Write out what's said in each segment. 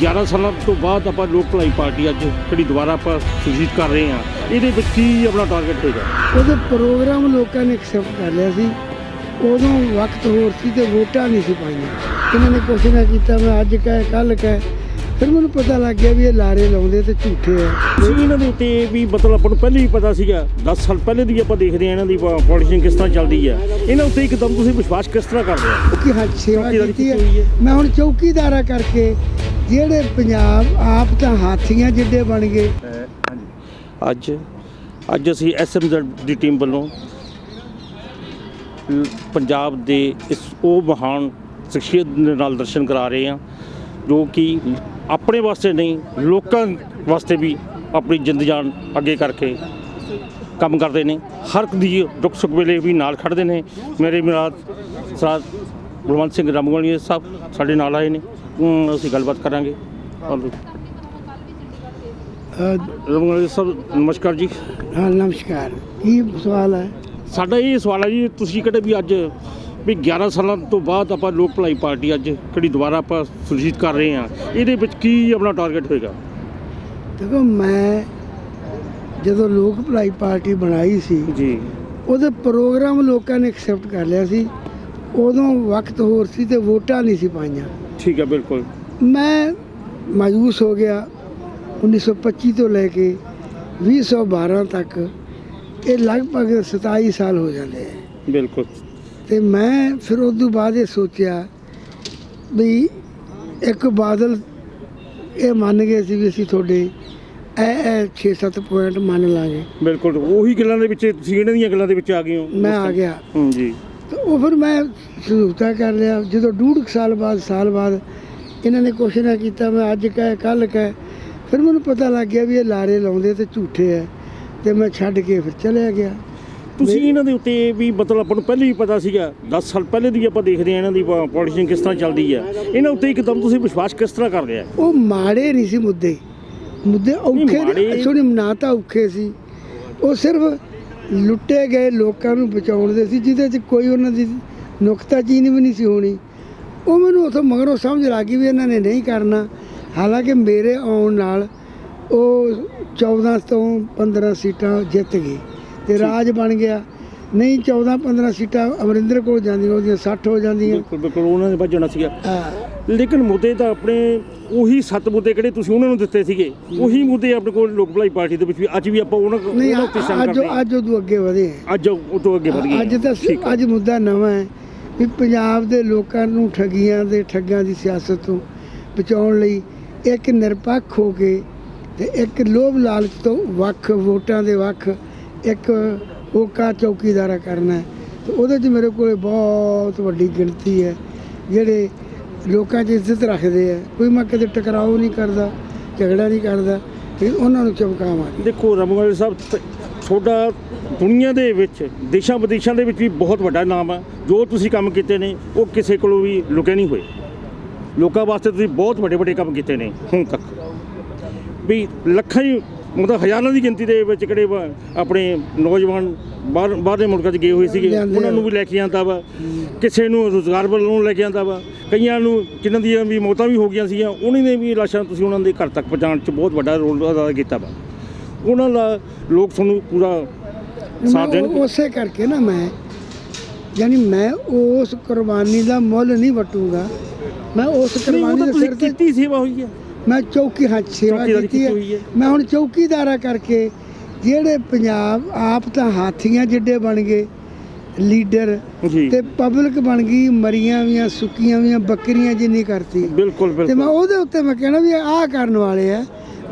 11 ਸਾਲਾਂ ਤੋਂ ਬਾਅਦ ਆਪਾਂ ਲੋਕ ਭਲਾਈ ਪਾਰਟੀ ਅੱਜ ਜਿਹੜੀ ਦੁਬਾਰਾ ਆਪਾਂ ਸੁਜੀਤ ਕਰ ਰਹੇ ਹਾਂ। ਇਹਦੇ ਵਿੱਚ ਕੀ ਆਪਣਾ ਟਾਰਗੇਟ ਹੋਏਗਾ? ਉਹਦੇ ਪ੍ਰੋਗਰਾਮ ਲੋਕਾਂ ਨੇ ਐਕਸੈਪਟ ਕਰ ਲਿਆ ਸੀ। ਉਦੋਂ ਵਕਤ ਹੋਰ ਸੀ ਤੇ ਵੋਟਾਂ ਨਹੀਂ ਸੀ ਪਾਈਆਂ। ਇਹਨਾਂ ਨੇ ਕੁਛ ਨਾ ਕੀਤਾ ਮੈਂ ਅੱਜ ਕਹਿ ਕੱਲ ਕਹਿ। ਫਿਰ ਮੈਨੂੰ ਪਤਾ ਲੱਗ ਗਿਆ ਵੀ ਇਹ ਲਾਰੇ ਲਾਉਂਦੇ ਤੇ ਝੂਠੇ ਆ। ਤੁਸੀਂ ਇਹਨਾਂ ਦੇ ਉੱਤੇ ਵੀ ਮਤਲਬ ਆਪਾਂ ਨੂੰ ਪਹਿਲੇ ਹੀ ਪਤਾ ਸੀਗਾ 10 ਸਾਲ ਪਹਿਲੇ ਦੀ ਆਪਾਂ ਦੇਖਦੇ ਹਾਂ ਇਹਨਾਂ ਦੀ ਪੋਲਿਟਿਕਸ ਕਿਸ ਤਰ੍ਹਾਂ ਚੱਲਦੀ ਹੈ। ਇਹਨਾਂ ਉੱਤੇ ਇੱਕਦਮ ਤੁਸੀਂ ਵਿਸ਼ਵਾਸ ਕਿਸ ਤਰ੍ਹਾਂ ਕਰਦੇ ਹੋ? ਕਿ ਹਾਂ ਸੇਵਾ ਕੀਤੀ ਹੈ। ਮੈਂ ਹੁਣ ਚੌਕੀਦਾਰਾ ਕਰਕੇ ਜਿਹੜੇ ਪੰਜਾਬ ਆਪ ਤਾਂ ਹਾਥੀਆਂ ਜਿੱਡੇ ਬਣ ਗਏ। ਅੱਜ ਅੱਜ ਅਸੀਂ ਐਸਐਮਜ਼ੈਡ ਦੀ ਟੀਮ ਵੱਲੋਂ ਪੰਜਾਬ ਦੇ ਇਸ ਉਹ ਮਹਾਨ ਸ਼ਖਸੀਅਤ ਦੇ ਨਾਲ ਦਰਸ਼ਨ ਕਰਾ ਰਹੇ ਹਾਂ, ਜੋ ਕਿ ਆਪਣੇ ਵਾਸਤੇ ਨਹੀਂ, ਲੋਕਾਂ ਵਾਸਤੇ ਵੀ ਆਪਣੀ ਜਿੰਦ ਜਾਨ ਅੱਗੇ ਕਰਕੇ ਕੰਮ ਕਰਦੇ ਨੇ। ਹਰ ਦੀ ਦੁੱਖ ਸੁੱਖ ਵੇਲੇ ਵੀ ਨਾਲ ਖੜਦੇ ਨੇ। ਮੇਰੇ ਮਿਰਾਦ ਸਰਾਜ ਬਲਵੰਤ ਸਿੰਘ ਰਾਮਗੋਲੀਆ ਸਾਹਿਬ ਸਾਡੇ ਨਾਲ ਆਏ ਨੇ ਅਮ ਅਸੀਂ ਗੱਲਬਾਤ ਕਰਾਂਗੇ। ਔਰ ਅਹ, ਰਾਮਗੋਲੀਆ ਸਾਹਿਬ ਨਮਸਕਾਰ ਜੀ। ਹਾਂ ਨਮਸਕਾਰ। ਕੀ ਸਵਾਲ ਹੈ? ਸਾਡਾ ਇਹ ਸਵਾਲ ਹੈ ਜੀ ਤੁਸੀਂ ਕਿਹੜੇ ਵੀ ਅੱਜ ਵੀ 11 ਸਾਲਾਂ ਤੋਂ ਬਾਅਦ ਆਪਾਂ ਲੋਕ ਭਲਾਈ ਪਾਰਟੀ ਅੱਜ ਕਿਹੜੀ ਦੁਬਾਰਾ ਆਪਾਂ ਸੁਰਜੀਤ ਕਰ ਰਹੇ ਹਾਂ ਇਹਦੇ ਵਿੱਚ ਕੀ ਆਪਣਾ ਟਾਰਗੇਟ ਹੋਏਗਾ? ਦੇਖੋ ਮੈਂ ਜਦੋਂ ਲੋਕ ਭਲਾਈ ਪਾਰਟੀ ਬਣਾਈ ਸੀ ਜੀ। ਉਹਦੇ ਪ੍ਰੋਗਰਾਮ ਲੋਕਾਂ ਨੇ ਐਕਸੈਪਟ ਕਰ ਲਿਆ ਸੀ। ਉਦੋਂ ਵਕਤ ਹੋਰ ਸੀ ਤੇ ਵੋਟਾਂ ਨਹੀਂ ਸੀ ਪਾਈਆਂ। ਠੀਕ ਹੈ ਬਿਲਕੁਲ। ਮੈਂ ਮਾਯੂਸ ਹੋ ਗਿਆ 1925 ਤੋਂ ਲੈ ਕੇ 2012 ਤੱਕ। ਇਹ ਲਗਭਗ 27 ਸਾਲ ਹੋ ਜਾਂਦੇ ਆ। ਬਿਲਕੁਲ। ਤੇ ਮੈਂ ਫਿਰ ਉਸ ਤੋਂ ਬਾਅਦ ਇਹ ਸੋਚਿਆ ਵੀ ਇੱਕ ਬਾਦਲ ਇਹ ਮੰਨ ਗਏ ਸੀ ਵੀ ਅਸੀਂ ਤੁਹਾਡੇ ਇਹ ਇਹ 6-7 ਪੁਆਇੰਟ ਮੰਨ ਲਾਂਗੇ। ਬਿਲਕੁਲ ਉਹੀ ਗੱਲਾਂ ਦੇ ਵਿੱਚ ਤੁਸੀਂ ਇਹਨਾਂ ਦੀਆਂ ਗੱਲਾਂ ਦੇ ਵਿੱਚ ਆ ਗਏ ਹੋ। ਮੈਂ ਆ ਗਿਆ। ਹੂੰ ਜੀ। ਤੇ ਉਹ ਫਿਰ ਮੈਂ ਸਮਝੌਤਾ ਕਰ ਲਿਆ। ਜਦੋਂ ਡੂਢ ਕੁ ਸਾਲ ਬਾਅਦ ਸਾਲ ਬਾਅਦ ਇਹਨਾਂ ਨੇ ਕੁਛ ਨਾ ਕੀਤਾ ਮੈਂ ਅੱਜ ਕਹਿ ਕੱਲ ਕਹਿ ਫਿਰ ਮੈਨੂੰ ਪਤਾ ਲੱਗ ਗਿਆ ਵੀ ਇਹ ਲਾਰੇ ਲਾਉਂਦੇ ਤੇ ਝੂਠੇ ਆ ਤੇ ਮੈਂ ਛੱਡ ਕੇ ਫਿਰ ਚਲਿਆ ਗਿਆ। ਤੁਸੀਂ ਇਹਨਾਂ ਦੇ ਉੱਤੇ ਵੀ ਮਤਲਬ ਆਪਾਂ ਨੂੰ ਪਹਿਲੇ ਹੀ ਪਤਾ ਸੀਗਾ 10 ਸਾਲ ਪਹਿਲੇ ਦੀ ਆਪਾਂ ਦੇਖਦੇ ਹਾਂ ਇਹਨਾਂ ਦੀ ਪੋਲਿਟਿਕਸ ਕਿਸ ਤਰ੍ਹਾਂ ਚੱਲਦੀ ਹੈ। ਇਹਨਾਂ ਉੱਤੇ ਇੱਕਦਮ ਤੁਸੀਂ ਵਿਸ਼ਵਾਸ ਕਿਸ ਤਰ੍ਹਾਂ ਕਰਦੇ ਆ? ਉਹ ਮਾੜੇ ਨਹੀਂ ਸੀ ਮੁੱਦੇ। ਮੁੱਦੇ ਔਖੇ ਮਾੜੇ- ਸੋਣੀ ਨਾ ਤਾਂ ਔਖੇ ਸੀ। ਉਹ ਸਿਰਫ ਲੁੱਟੇ ਗਏ ਲੋਕਾਂ ਨੂੰ ਬਚਾਉਣ ਦੇ ਸੀ ਜਿਹਦੇ 'ਚ ਕੋਈ ਉਹਨਾਂ ਦੀ ਨੁਕਤਾਚੀਨੀ ਵੀ ਨਹੀਂ ਸੀ ਹੋਣੀ। ਉਹ ਮੈਨੂੰ ਉਥੋਂ ਮਗਰੋਂ ਸਮਝ ਲੱਗ ਗਈ ਵੀ ਇਹਨਾਂ ਨੇ ਨਹੀਂ ਕਰਨਾ। ਹਾਲਾਂਕਿ ਮੇਰੇ ਆਉਣ ਨਾਲ ਉਹ 14 ਤੋਂ 15 ਸੀਟਾਂ ਜਿੱਤ ਗਈ ਤੇ ਰਾਜ ਬਣ ਗਿਆ। ਨਹੀਂ 14 15 ਸੀਟਾਂ ਅਮਰਿੰਦਰ ਕੋਲ ਜਾਂਦੀਆਂ ਉਹਦੀਆਂ 60 ਹੋ ਜਾਂਦੀਆਂ। ਬਿਲਕੁਲ ਬਿਲਕੁਲ ਉਹਨਾਂ ਨੇ ਭੱਜਣਾ ਸੀਗਾ। ਲੇਕਿਨ ਮੁੱਦੇ ਤਾਂ ਆਪਣੇ ਉਹੀ ਸੱਤ ਮੁੱਦੇ ਕਿਹੜੇ ਤੁਸੀਂ ਉਹਨਾਂ ਨੂੰ ਦਿੱਤੇ ਸੀਗੇ? ਉਹੀ ਮੁੱਦੇ ਆਪਣੇ ਕੋਲ ਲੋਕ ਭਲਾਈ ਪਾਰਟੀ ਦੇ ਵਿੱਚ ਵੀ ਅੱਜ ਵੀ ਆਪਾਂ ਉਹਨਾਂ ਨਹੀਂ ਉਹਨਾਂ ਉੱਤੇ ਸ਼ਾਮਿਲ ਅੱਜ ਕਰਦੇ ਹਾਂ। ਅੱਜ ਉਦੋਂ ਅੱਗੇ ਵਧੇ। ਅੱਜ ਉਹ ਤੋਂ ਅੱਗੇ ਵਧ ਗਏ ਅੱਜ ਤਾਂ ਠੀਕ ਹੈ। ਅੱਜ ਮੁੱਦਾ ਨਵਾਂ ਹੈ ਵੀ ਪੰਜਾਬ ਦੇ ਲੋਕਾਂ ਨੂੰ ਠੱਗੀਆਂ ਦੇ ਠੱਗਾਂ ਦੀ ਸਿਆਸਤ ਤੋਂ ਬਚਾਉਣ ਲਈ ਇੱਕ ਨਿਰਪੱਖ ਹੋ ਕੇ ਤੇ ਇੱਕ ਲੋਭ ਲਾਲਚ ਤੋਂ ਵੱਖ ਵੋਟਾਂ ਦੇ ਵੱਖ ਇੱਕ ਹੋਕਾ ਚੌਕੀਦਾਰਾ ਕਰਨਾ ਹੈ। ਤੇ ਉਹਦੇ 'ਚ ਮੇਰੇ ਕੋਲੇ ਬਹੁਤ ਵੱਡੀ ਗਿਣਤੀ ਹੈ। ਜਿਹੜੇ ਲੋਕਾਂ 'ਚ ਇੱਜ਼ਤ ਰੱਖਦੇ ਆ। ਕੋਈ ਮੈਂ ਕਦੇ ਟਕਰਾਓ ਨਹੀਂ ਕਰਦਾ, ਝਗੜਾ ਨਹੀਂ ਕਰਦਾ, ਤੇ ਉਹਨਾਂ ਨੂੰ ਚਮਕਾਵਾਂਗੇ ਦੇਖੋ ਰਮਗਲ ਸਾਹਿਬ ਤੁਹਾਡਾ ਦੁਨੀਆ ਦੇ ਵਿੱਚ, ਦੇਸ਼ਾਂ ਵਿਦੇਸ਼ਾਂ ਦੇ ਵਿੱਚ ਵੀ ਬਹੁਤ ਵੱਡਾ ਨਾਮ ਆ। ਜੋ ਤੁਸੀਂ ਕੰਮ ਕੀਤੇ ਨੇ, ਉਹ ਕਿਸੇ ਕੋਲੋਂ ਵੀ ਲੁਕੇ ਨਹੀਂ ਹੋਏ। ਲੋਕਾਂ ਵਾਸਤੇ ਤੁਸੀਂ ਬਹੁਤ ਵੱਡੇ ਵੱਡੇ ਕੰਮ ਕੀਤੇ ਨੇ, ਹੁਣ ਤੱਕ। ਵੀ ਲੱਖਾਂ ਹੀ, ਮਤਲਬ ਹਜ਼ਾਰਾਂ ਦੀ ਗਿਣਤੀ ਦੇ ਵਿੱਚ ਕਿਹੜੇ ਆਪਣੇ ਨੌਜਵਾਨ ਬਾਹਰ ਬਾਹਰਲੇ ਮੁਲਕਾਂ 'ਚ ਗਏ ਹੋਏ ਸੀਗੇ। ਉਹਨਾਂ ਨੂੰ ਵੀ ਲੈ ਕੇ ਆਂਦਾ ਵਾ। ਕਿਸੇ ਨੂੰ ਰੋਜ਼ਗਾਰ ਵੱਲੋਂ ਲੈ ਕੇ ਆਂਦਾ ਵਾ। ਕਈਆਂ ਨੂੰ ਜਿਨ੍ਹਾਂ ਦੀਆਂ ਵੀ ਮੌਤਾਂ ਵੀ ਹੋ ਗਈਆਂ ਸੀਗੀਆਂ ਉਹਨਾਂ ਨੇ ਵੀ ਲਾਸ਼ਾਂ ਤੁਸੀਂ ਉਹਨਾਂ ਦੇ ਘਰ ਤੱਕ ਪਹੁੰਚਾਉਣ 'ਚ ਬਹੁਤ ਵੱਡਾ ਰੋਲ ਅਦਾ ਕੀਤਾ ਵਾ। ਉਹਨਾਂ ਦਾ ਲੋਕ ਤੁਹਾਨੂੰ ਪੂਰਾ ਸਾਥ ਦੇਣਗੇ ਉਸੇ ਕਰਕੇ ਨਾ ਮੈਂ ਯਾਨੀ ਮੈਂ ਉਸ ਕੁਰਬਾਨੀ ਦਾ ਮੁੱਲ ਨਹੀਂ ਵਟੂਗਾ। ਮੈਂ ਉਸ ਕੁਰਬਾਨੀ ਦੇ ਸਿਰ ਤੇ ਕੀਤੀ ਸੇਵਾ ਹੋਈ ਹੈ। ਮੈਂ ਚੌਕੀ ਹੱਥ ਸੇਵਾ ਕੀਤੀ ਹੈ। ਮੈਂ ਹੁਣ ਚੌਕੀਦਾਰਾ ਕਰਕੇ ਜਿਹੜੇ ਪੰਜਾਬ ਆਪ ਤਾਂ ਹਾਥੀਆਂ ਜਿੱਡੇ ਬਣ ਗਏ ਲੀਡਰ ਤੇ ਪਬਲਿਕ ਬਣ ਗਈ ਮਰੀਆਂ ਵੀਆਂ ਸੁੱਕੀਆਂ ਵੀਆਂ ਬੱਕਰੀਆਂ ਜਿੰਨੀ ਕਰਤੀ। ਬਿਲਕੁਲ ਤੇ ਮੈਂ ਬਿਲਕੁਲ ਉਹਦੇ ਉੱਤੇ ਮੈਂ ਕਹਿਣਾ ਵੀ ਆਹ ਕਰਨ ਵਾਲੇ ਆ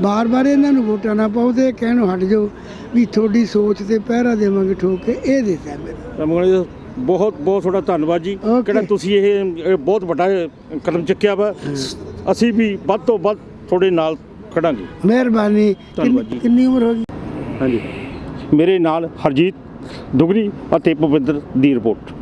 ਬਾਰ-ਬਾਰ ਇਹਨਾਂ ਨੂੰ ਵੋਟਾਂ ਨਾ ਪਾਓ ਤੇ ਕਹਿਣੋਂ ਹਟ ਜਾਓ ਵੀ ਤੁਹਾਡੀ ਸੋਚ ਤੇ ਪਹਿਰਾ ਦੇਵਾਂਗੇ ਠੋਕ ਕੇ ਇਹ ਦਿੱਤਾ ਮੇਰਾ ਬਹੁਤ ਬਹੁਤ ਤੁਹਾਡਾ ਧੰਨਵਾਦ ਜੀ. ਕਿਹੜਾ ਤੁਸੀਂ ਇਹ ਬਹੁਤ ਵੱਡਾ ਕਦਮ ਚੁੱਕਿਆ ਵਾ। ਅਸੀਂ ਵੀ ਵੱਧ ਤੋਂ ਵੱਧ ਤੁਹਾਡੇ ਨਾਲ ਖੜਾਂਗੇ। ਮਿਹਰਬਾਨੀ। ਕਿੰਨੀ ਉਮਰ ਹੋ ਗਈ? ਹਾਂਜੀ। ਮੇਰੇ ਨਾਲ ਹਰਜੀਤ ਦੁਗਰੀ ਅਤੇ ਭੁਪਿੰਦਰ ਦੀ ਰਿਪੋਰਟ।